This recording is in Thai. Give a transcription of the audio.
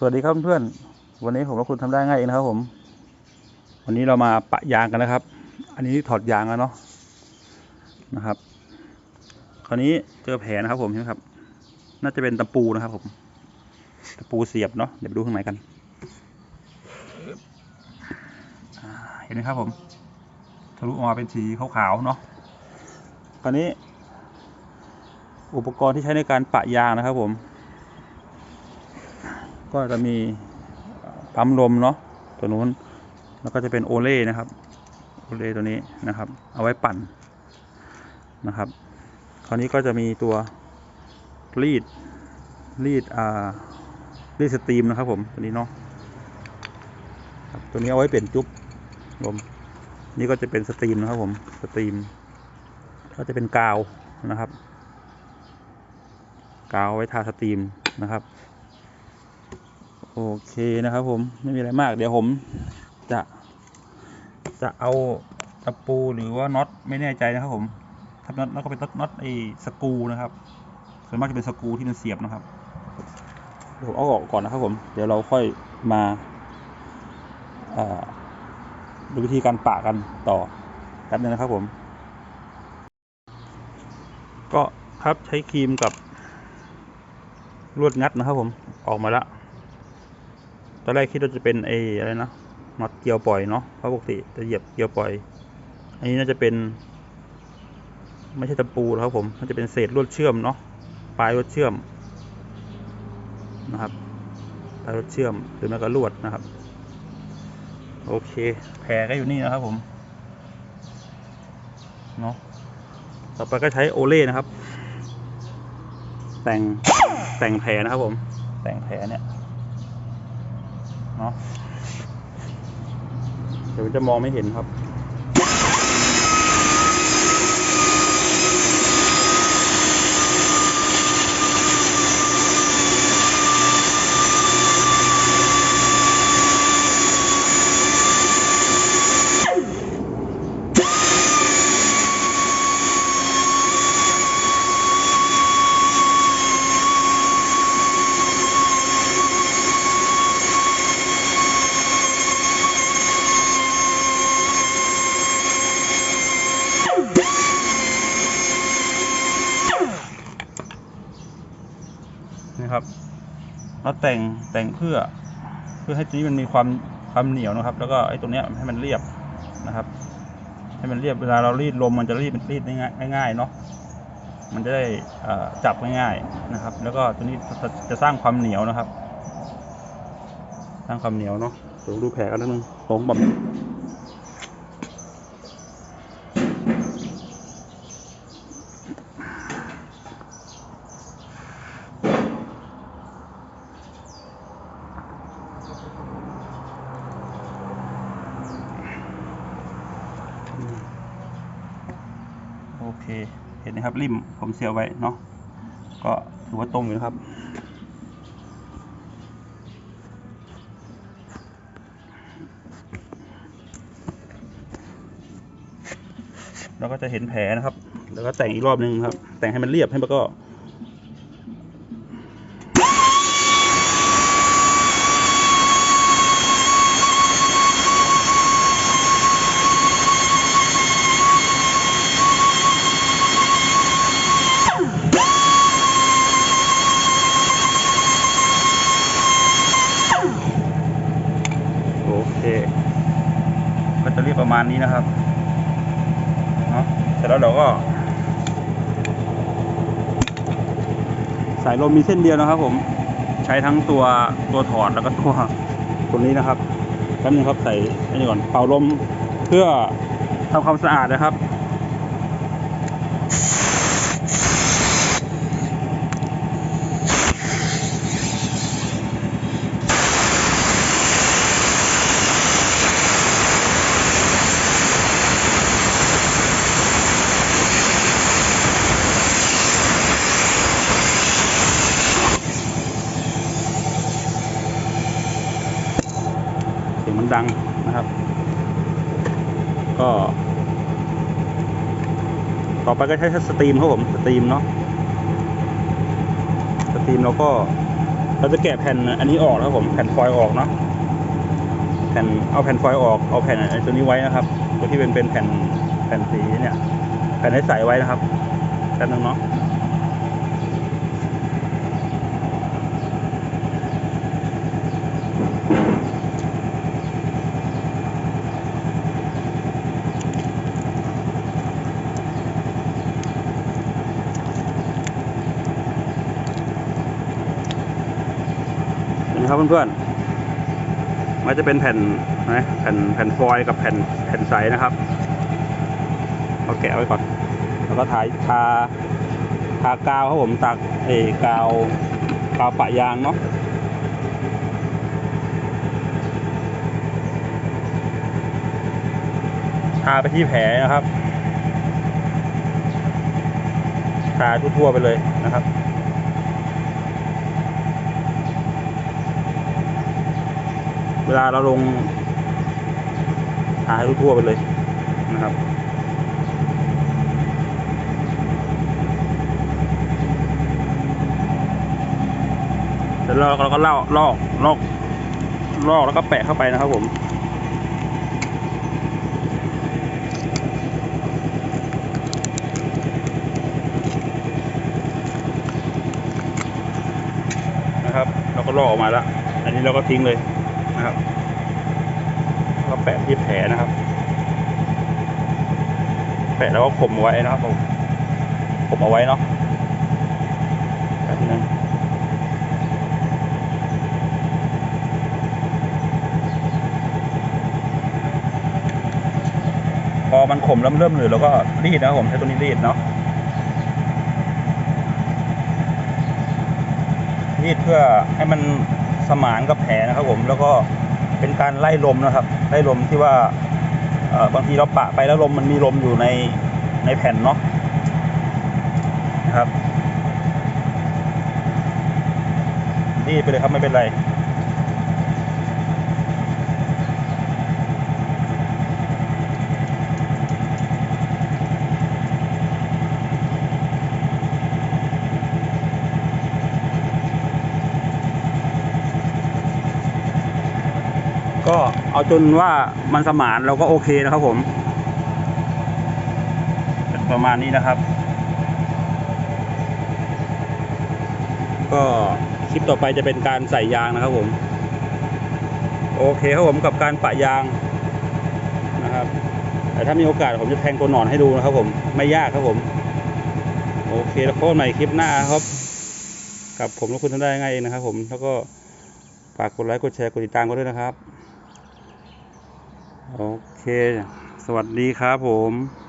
สวัสดีครับเพื่อนๆวันนี้ผมและคุณทำได้ง่ายเองนะครับผม วันนี้เรามาปะยางกันนะครับ อันนี้ถอดยางแล้วเนาะนะครับ คราวนี้เจอแผลนะครับ ผมใช่ไหมครับ น่าจะเป็นตะปูนะครับ ผมตะปูเสียบเนาะเดี๋ยวไปดูข้างในกันเห็นไหมครับ ผมทะลุออกมาเป็นสีขาวๆเนาะคราวนี้ อุปกรณ์ที่ใช้ในการปะยางนะครับ ผม ก็จะมีปั๊มลมเนาะตัวนู้น แล้วก็จะเป็นโอเล่นะครับโอเล่ตัวนี้นะครับ เอาไว้ปั่นนะครับ คราวนี้ก็จะมีตัวรีดรีดอ่ารีดสตรีมนะครับผมตัวนี้เนาะตัวนี้เอาไว้เปลี่ยนจุ๊บลมนี่ก็จะเป็นสตรีมนะครับผมสตรีม ก็จะเป็นกาวนะครับ กาวไว้ทาสตรีมนะครับ โอเคนะครับผมไม่มีอะไรมาก เดี๋ยวผมจะจะเอาตะปูหรือว่าน็อตไม่แน่ใจนะครับผมถ้าน็อตแล้วก็เป็นน็อตไอ้สกูนะครับส่วนมากจะเป็นสกูที่มันเสียบนะครับเดี๋ยวเอาออกก่อนนะครับผมเดี๋ยวเราค่อยมาดูวิธีการปะกันต่อแป๊บนึงนะครับผม ก็ครับใช้ครีมกับลวดงัดนะครับผมออกมาแล้ว อนแรกคิดว่าจะเป็นไอ้อะไรนะน็อตเกียวปล่อยเนาะเพราะปกติจะเหยียบเกียวปล่อย อันนี้น่าจะเป็น ไม่ใช่ตะปูครับผมมันจะเป็นเศษลวดเชื่อมเนาะปลายลวดเชื่อมนะครับปลายลวดเชื่อมหรือไม่ก็ลวดนะครับ โอเคแผลก็อยู่นี่นะครับผมเนาะต่อไปก็ใช้โอเล่นะครับ แต่งแต่งแผลนะครับผม แต่งแผลเนี่ย เนาะเดี๋ยวจะมองไม่เห็นครับ เราแต่งแต่งเพื่อ เพื่อให้ตัวนี้มันมีความความเหนียวนะครับ แล้วก็ไอ้ตัวเนี้ยให้มันเรียบนะครับ ให้มันเรียบเวลาเรารีดลมมันจะรีดรีดง่ายง่ายๆเนาะมันจะได้จับง่ายๆนะครับ แล้วก็ตัวนี้จะสร้างความเหนียวนะครับ สร้างความเหนียวเนาะเดี๋ยวดูแผลกันนิดนึงผมแบบ เคเห็นนะครับริมผมเสียไว้เนาะก็ถือว่าตรงอยู่นะครับ เราก็จะเห็นแผลนะครับ แล้วก็แต่งอีกรอบนึงครับ แต่งให้มันเรียบให้มันก็ ก็จะเรียบประมาณนี้นะครับเนาะเสร็จแล้วเราก็ สายลมมีเส้นเดียวนะครับ ผมใช้ทั้งตัวตัวถอดแล้วก็ตัวตัวนี้นะครับแป๊บนึงครับใส่อันนี้ก่อนเป่าลมเพื่อทำความสะอาดนะครับ เสียงมันดังนะครับ ก็ ต่อไปก็ใช้สตรีมครับผมสตรีมเนาะสตรีมเราก็เราจะแกะแผ่นอันนี้ออกนะครับผมแผ่นฟอยล์ออกเนาะแผ่นเอาแผ่นฟอยล์ออกเอาแผ่นไอ้ตัวนี้ไว้นะครับ ตัวที่เป็นเป็นแผ่นแผ่นสีเนี่ยแผ่นให้ใส่ไว้นะครับแป๊บนึงเนาะเห็นไหม ครับเพื่อนๆ มันจะเป็นแผ่นนะแผ่นแผ่นฟอยล์กับแผ่นแผ่นใสนะครับเราแกะไว้ก่อน แล้วก็ทาทาทากาวครับผมตักเอกาวกาวปะยางเนาะทาไปที่แผลนะครับทาทั่วๆไปเลยนะครับ เวลาเราลงทาให้ทั่วไปเลยนะครับ เสร็จแล้วเราก็ลอกลอกลอกลอกแล้วก็แปะเข้าไปนะครับผมนะครับ เราก็ลอกออกมาแล้ว อันนี้เราก็ทิ้งเลยนะครับแล้วก็แปะที่แผลนะครับ แปะแล้วก็ข่มไว้นะครับผมข่มเอาไว้เนาะแบบนึงพอมันขมแล้วมันเริ่มหลือแล้วก็รีดนะครับผมใช้ตัวนี้รีดเนาะรีดเพื่อให้มันสมานกับแผลนะครับผมแล้วก็ เป็นการไล่ลมนะครับ ไล่ลมที่ว่าบางทีเราปะไปแล้วลมมันมีลมอยู่ในในแผ่นเนาะนะครับรีดไปเลยครับไม่เป็นไร ก็ เอาจนว่ามันสมานเราก็โอเคนะครับผมเป็นประมาณนี้นะครับ ก็คลิปต่อไปจะเป็นการใส่ยางนะครับผม โอเคครับผมกับการปะยางนะครับ แต่ถ้ามีโอกาสผมจะแทงตัวหนอนให้ดูนะครับผม ไม่ยากครับผม โอเคแล้วพบกันใหม่คลิปหน้าครับ กับผมและคุณทำได้ง่ายเองนะครับผม แล้วก็ฝากกดไลค์ กดแชร์ กดติดตามกันด้วยนะครับ โอเค สวัสดีครับผม